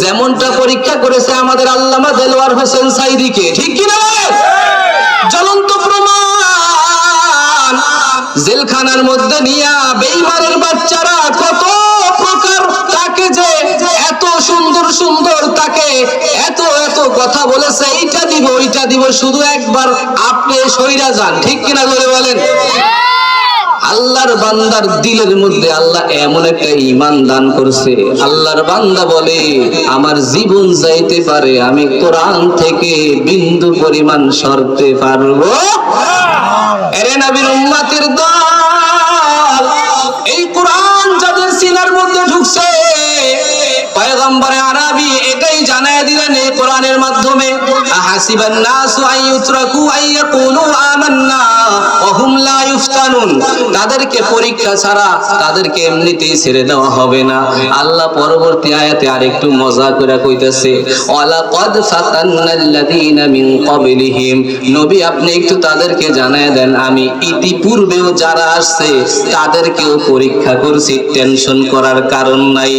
যেমনটা পরীক্ষা করেছে আমাদের আল্লামা দেলোয়ার হোসেন সাইদিকে, ঠিক কিনা জ্বলন্ত প্রমাণ। জেলখানার মধ্যে নিয়া বেইমানের বাচ্চারা কত প্রকার তাকে যে এত সুন্দর সুন্দর তাকে এত এত কথা বলেছে, এইটা দিব, ওইটা দিব, শুধু একবার আপনি সইরা যান, ঠিক কিনা করে বলেন? আল্লাহর বান্দার দিলের মধ্যে আল্লাহ এমন একটা ইমান দান করছে। আল্লাহর বান্দা বলে, আমার জীবন যাইতে পারে, আমি কোরআন থেকে বিন্দু পরিমাণ সরতে পারব। এরে নবীর উম্মাতের দল, এই কোরআন যাদের সিনার মধ্যে ঢুকছে, পয়গম্বরে আরবি এটাই জানায় দিলেন এই কোরআনের মাধ্যমে, আহাসিবান নাসু আইয়ুতরাকু আইয়াকুলু তাদেরকে পরীক্ষা ছাড়া তাদেরকে এমনিতেই ছেড়ে দেওয়া হবে না। আল্লাহ পরবর্তী আয়াতে আরেকটু মজা করে কইতেছে ফাতান্নাল্লাযীনা মিন ক্বাবলিহিম। নবী, আপনি একটু তাদেরকে জানায় দেন, আমি ইতিপূর্বেও যারা আসছে, তাদেরকেও পরীক্ষা করছি, টেনশন করার কারণ নাই।